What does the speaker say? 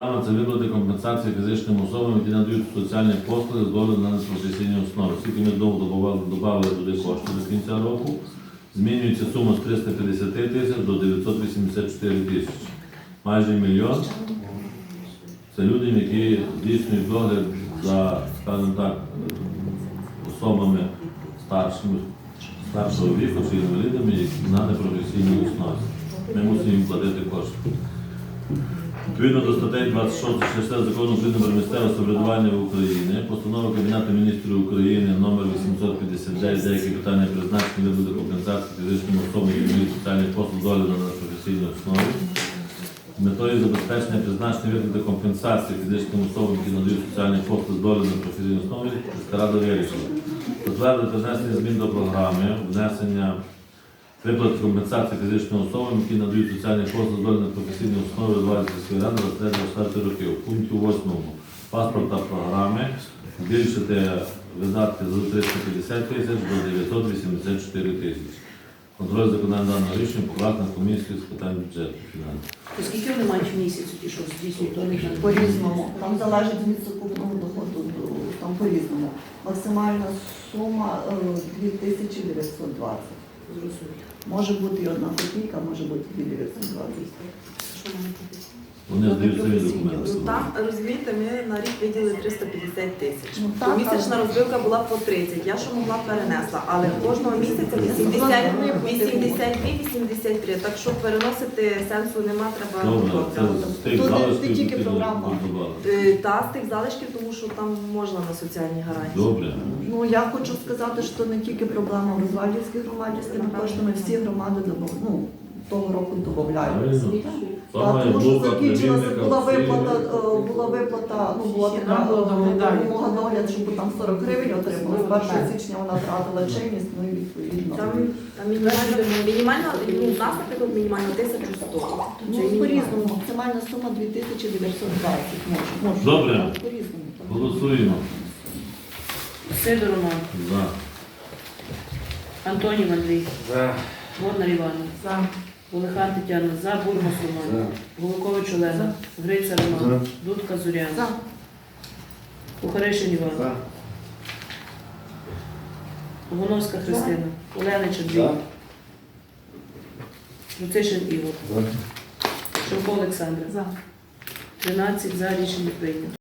Це виплати компенсації фізичним особам, які надають соціальні послуги з догляду на професійній основі. Скільки ми додавали, додали туди кошти до кінця року, змінюється сума з 350 тисяч до 984 тисячі. Майже мільйон. Це люди, які здійснюють догляд за, скажімо так, особами старшими, старшого віку чи інвалідами, на непрофесійній основі. Ми мусимо їм платити кошти. Відповідно до статей 26 60 закону України про місцеве самоврядування в Україні, постанова Кабінету міністрів України номер 859 деякі питання призначення виплати компенсації фізичним особам, які соціальних послуг догляду на професійній основі. Метою забезпечення призначення виплати компенсації фізичним особам, які надають соціальні послуги з догляду на професійній основі, рада вирішила. Затвердити внесення змін до програми, внесення Виплат компенсації фізичним особам, які надають соціальні послуги з на професійній основі Львівської ради 23 років. В пункті 8 паспорта програми збільшити видатки з 350 тисяч до 984 тисячі. Контроль за даного рішення покласти на комісію з питань бюджету фінансів. Оскільки вони мають в місяць, ті, що здійснюють, то них По-різному. Там залежить від сукупного доходу, там по-різному. Максимальна сума е, 2920. Зрозуміло. Може бути і одна копійка, може бути і 920. Вони? Вони здають самі документи. Ну там розумієте, ми на рік виділили 350 тисяч. Ну, так, Місячна розбивка була по 30. Я що могла перенесла, але кожного місяця 80, 82, 83. Так що переносити сенсу нема, треба То не- тільки програма. Е, Та з тих залишків, тому що там можна на соціальні гарантії. Добре. Ну я хочу сказати, що не тільки проблема в Розвальдівській громаді з тими коштами, всі громади добав- ну, того року додають. Правильно. Тому що блока закінчилася була всі- виплата, е, була виплата, ну була Ще така нам було догляд. допомога догляд, щоб там 40 гривень отримали. З 1 січня вона втратила чинність, ну і відповідно. Там, там мінімально, мінімально, ну, у нас, наприклад, мінімально 1100. Ну, мінімально. по-різному, максимальна сума 2920 може. може. Добре. По-різному. Голосуємо. Сидор Роман, За. Антонів Андрій, За. Воднар Івана, За. Волихан Тетяна, За, Бурмас Роман, Голукович Олена, Гриця Роман, Дудка Зоряна, За. Кухаришин Іван, За. Огоновська Христина, Оленич Андрій, За. Луцишин Ігор, За. Шевко Олександра. За. 13 за рішення прийнято.